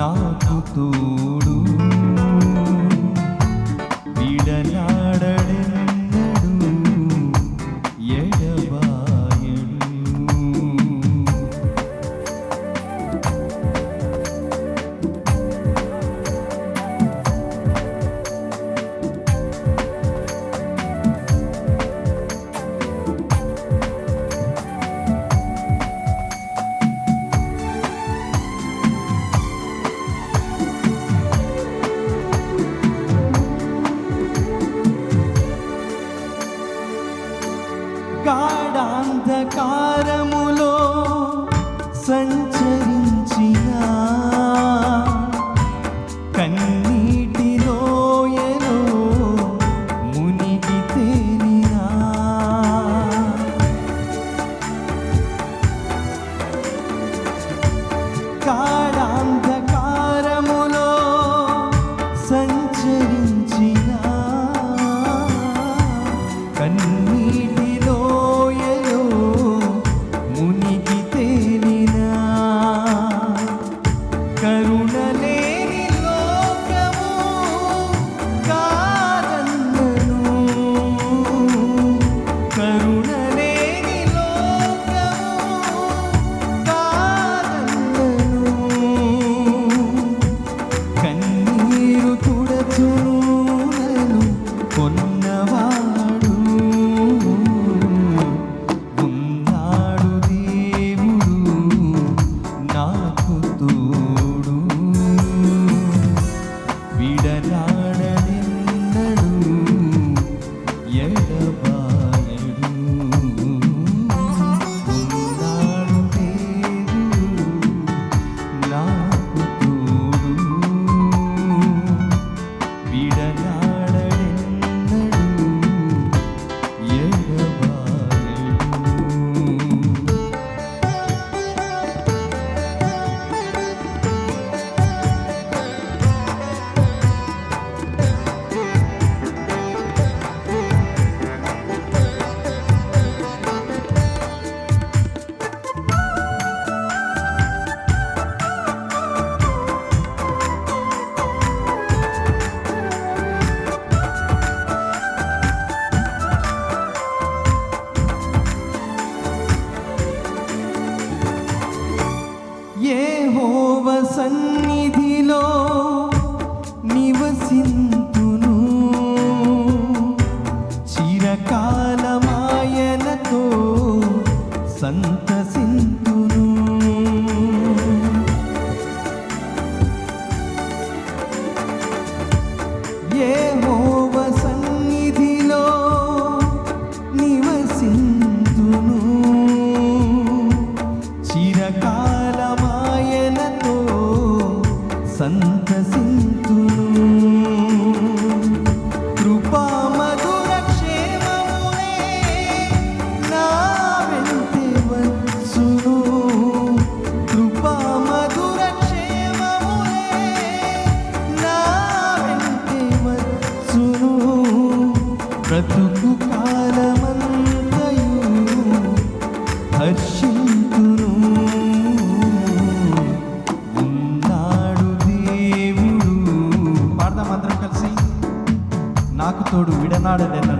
నాకు తోడు. గాఢాంధకారములో సంచరించినా. Yeah, తోడు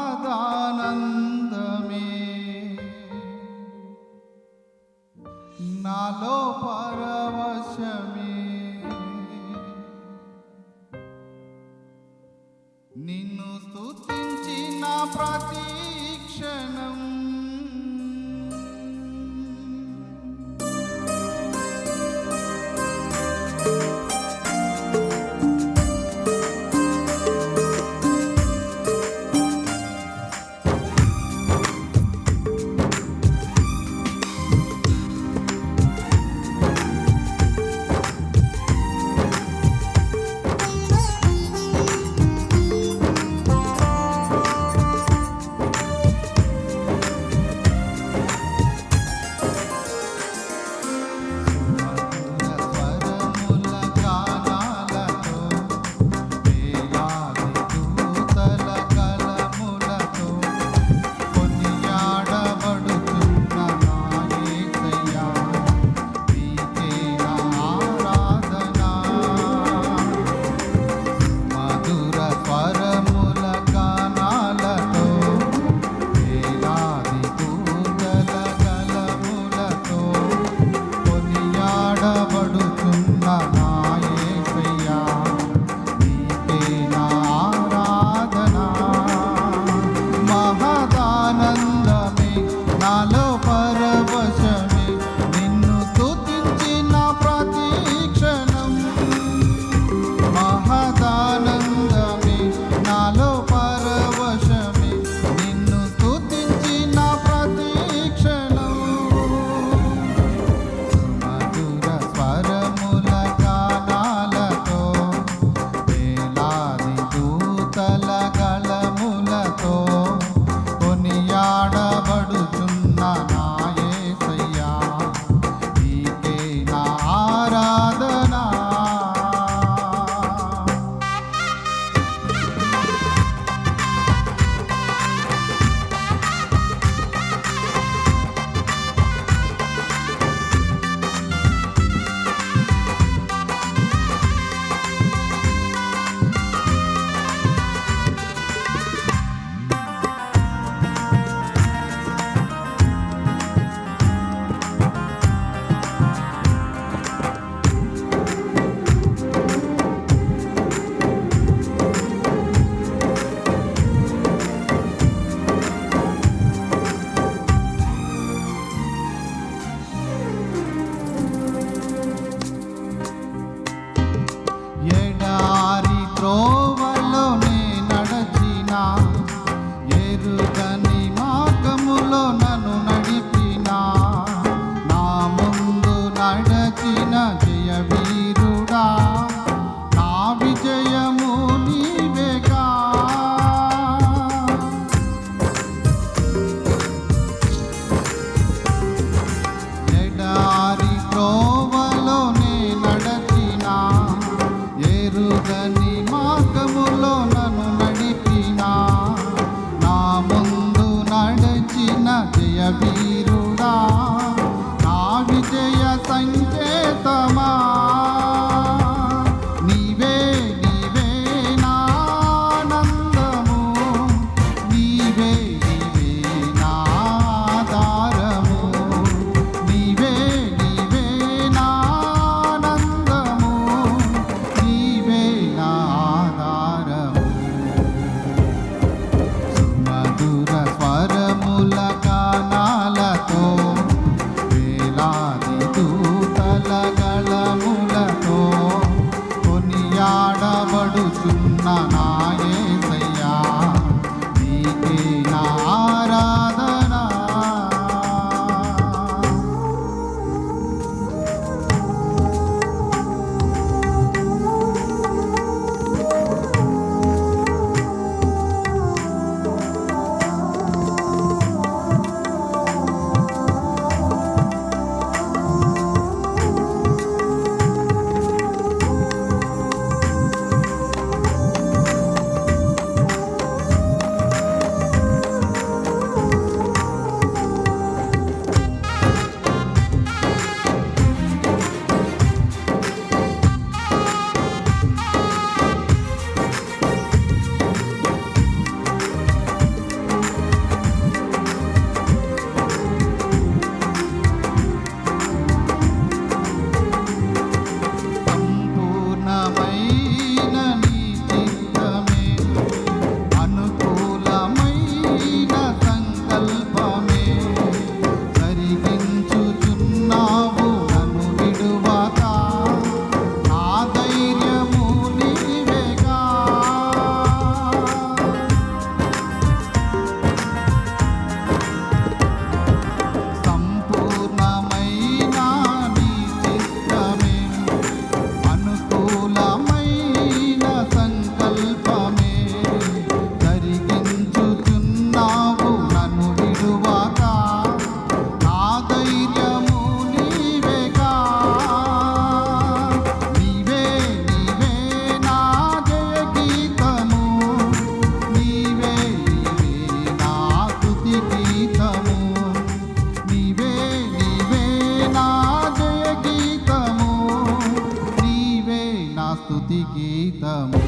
స్తుతి గీతము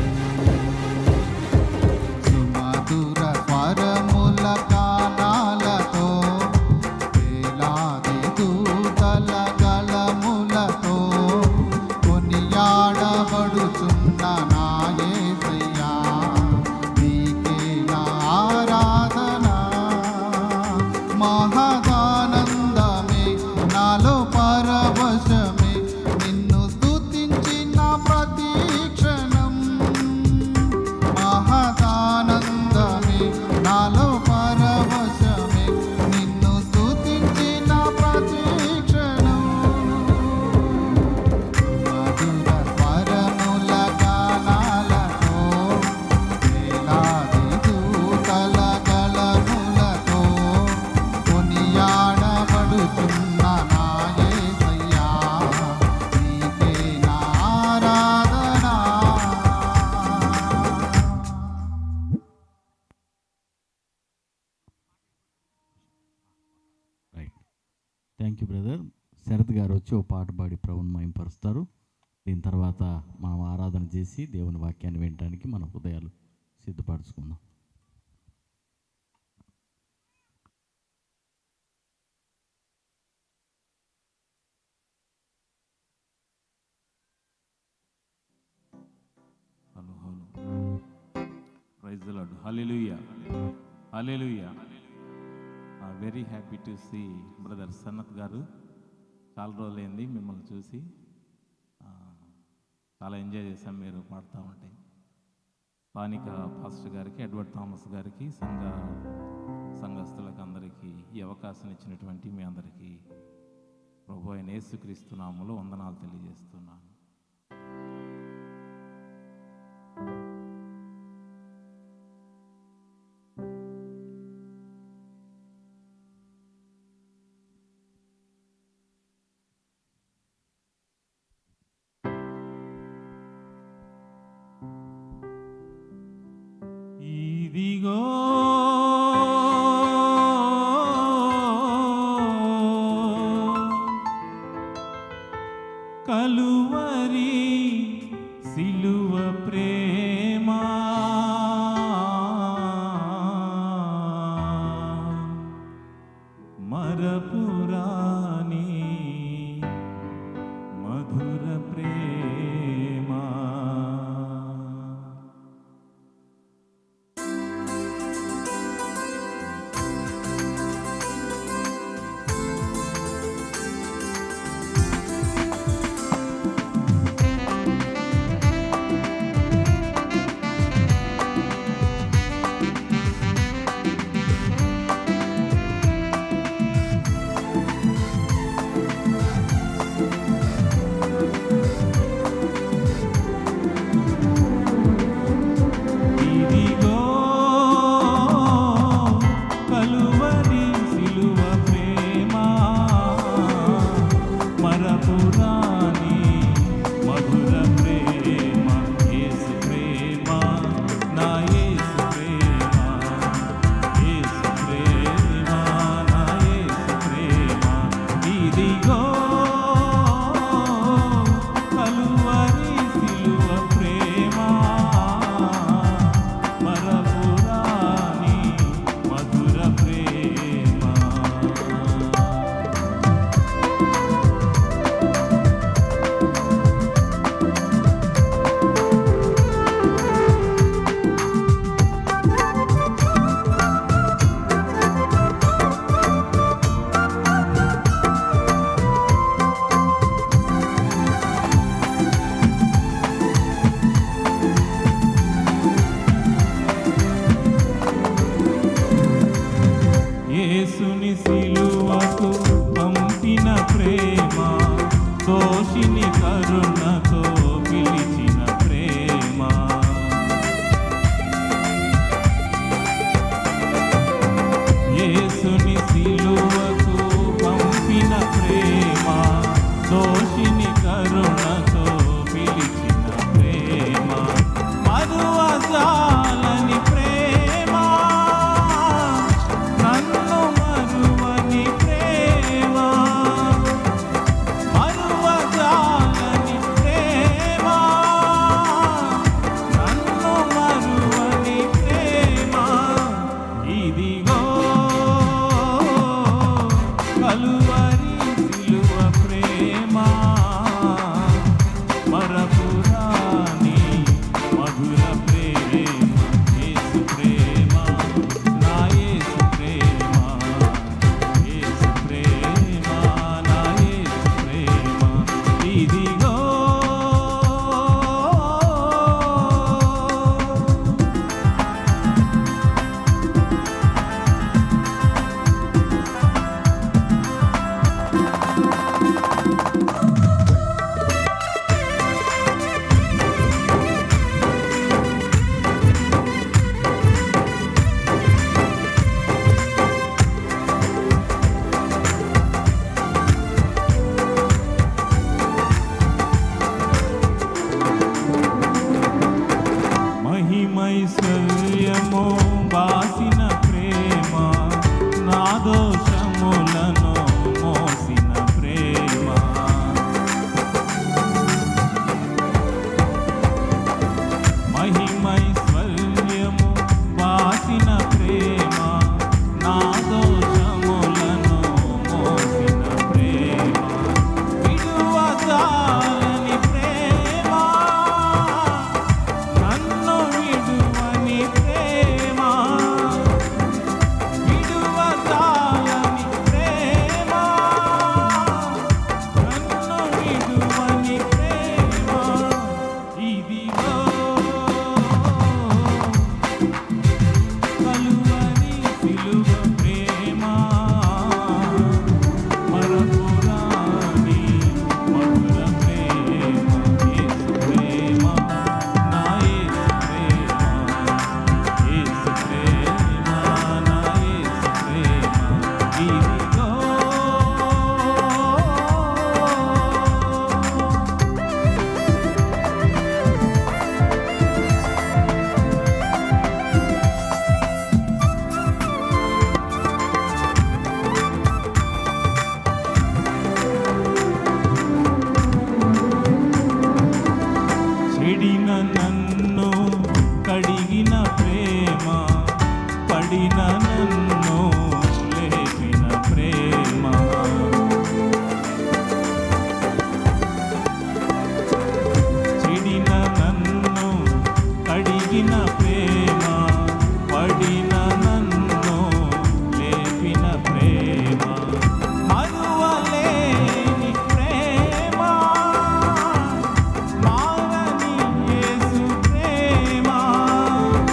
దీని తర్వాత మనం ఆరాధన చేసి దేవుని వాక్యాన్ని వినడానికి మన హృదయాలు సిద్ధపరచుకుందాం. Hello hello. Praise lord hallelujah. Hallelujah. Very happy to see brother Sannath గారు. చాలా రోజులైంది మిమ్మల్ని చూసి. చాలా ఎంజాయ్ చేశాం మీరు పాడుతూ ఉంటే. స్థానిక పాస్టర్ గారికి ఎడ్వర్డ్ థామస్ గారికి సంఘ సంఘస్థులకు అందరికీ ఈ అవకాశం ఇచ్చినటువంటి మీ అందరికీ ప్రభు అయిన యేసుక్రీస్తు నామములో వందనాలు తెలియజేస్తున్నాను. కలువరి సిలువ ప్రే